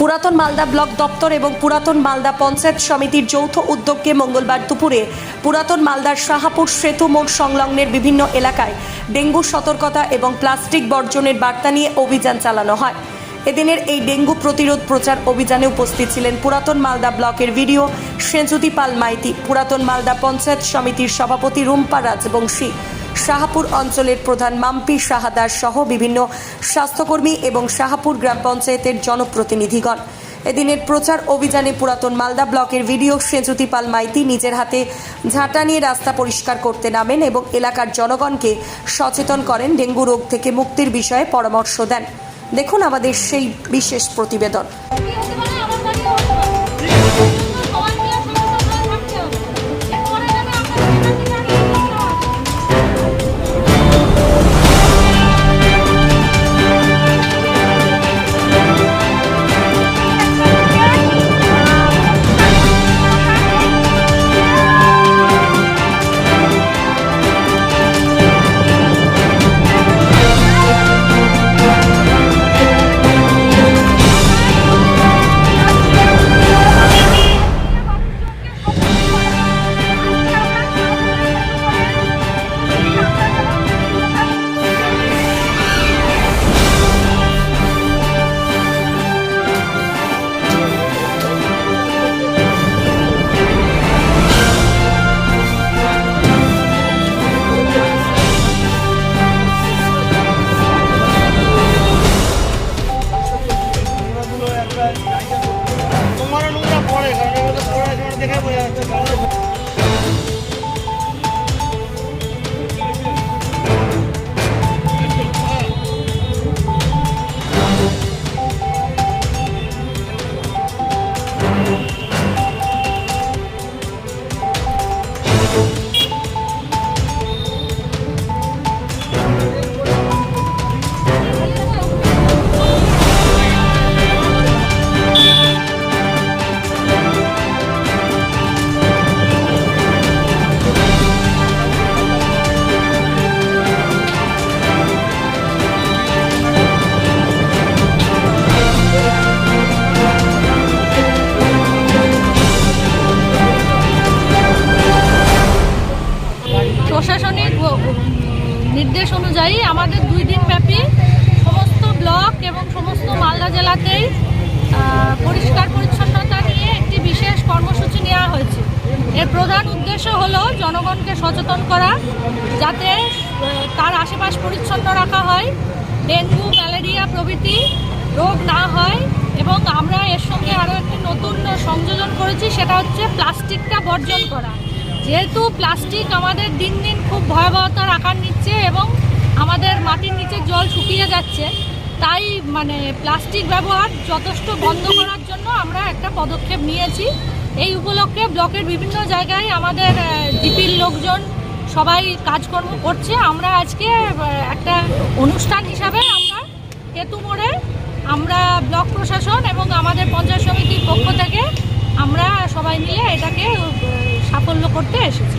পুরাতন মালদা ব্লক দপ্তর এবং পুরাতন মালদা পঞ্চায়েত সমিতির যৌথ উদ্যোগকে মঙ্গলবার দুপুরে পুরাতন মালদার শাহাপুর সেতু মোড় সংলগ্নের বিভিন্ন এলাকায় ডেঙ্গু সতর্কতা এবং প্লাস্টিক বর্জনের বার্তা নিয়ে অভিযান চালানো হয়। এদিনের এই ডেঙ্গু প্রতিরোধ প্রচার অভিযানে উপস্থিত ছিলেন পুরাতন মালদা ব্লকের ভিডিও সেঞ্জুতি পাল মাইতি, পুরাতন মালদা পঞ্চায়েত সমিতির সভাপতি রুম্পা রাজবংশী। শাহাপুর অঞ্চলের প্রধান মাম্পি শাহাদার সহ বিভিন্ন স্বাস্থ্যকর্মী এবং শাহাপুর গ্রাম পঞ্চায়েতের জনপ্রতিনিধিগণ। এদিনের প্রচার অভিযানে পুরাতন মালদা ব্লকের ভিডিও সেজুতি পাল মাইতি নিজের হাতে ঝাঁটা নিয়ে রাস্তা পরিষ্কার করতে নামেন এবং এলাকার জনগণকে সচেতন করেন, ডেঙ্গু রোগ থেকে মুক্তির বিষয়ে পরামর্শ দেন। দেখুন আমাদের সেই বিশেষ প্রতিবেদন। অনুযায়ী আমাদের দুই দিন ব্যাপী সমস্ত ব্লক এবং সমস্ত মালদা জেলাতেই পরিষ্কার পরিচ্ছন্নতা নিয়ে একটি বিশেষ কর্মসূচি নেওয়া হয়েছে। এর প্রধান উদ্দেশ্য হলো জনগণকে সচেতন করা, যাতে তার আশেপাশ পরিচ্ছন্ন রাখা হয়, ডেঙ্গু, ম্যালেরিয়া প্রভৃতি রোগ না হয় এবং আমরা এর সঙ্গে আরও একটি নতুন সংযোজন করেছি, সেটা হচ্ছে প্লাস্টিকটা বর্জন করা। যেহেতু প্লাস্টিক আমাদের দিন দিন খুব ভয়াবহতার আকার নিচ্ছে এবং আমাদের মাটির নিচে জল শুকিয়ে যাচ্ছে, তাই মানে প্লাস্টিক ব্যবহার যথেষ্ট বন্ধ করার জন্য আমরা একটা পদক্ষেপ নিয়েছি। এই উপলক্ষে ব্লকের বিভিন্ন জায়গায় আমাদের জিপির লোকজন সবাই কাজকর্ম করছে। আমরা আজকে একটা অনুষ্ঠান হিসাবে আমরা কেতু মোড়ে আমরা ব্লক প্রশাসন এবং আমাদের পঞ্চায়েত সমিতির পক্ষ থেকে আমরা সবাই মিলে এটাকে সাফল্য করতে এসেছি।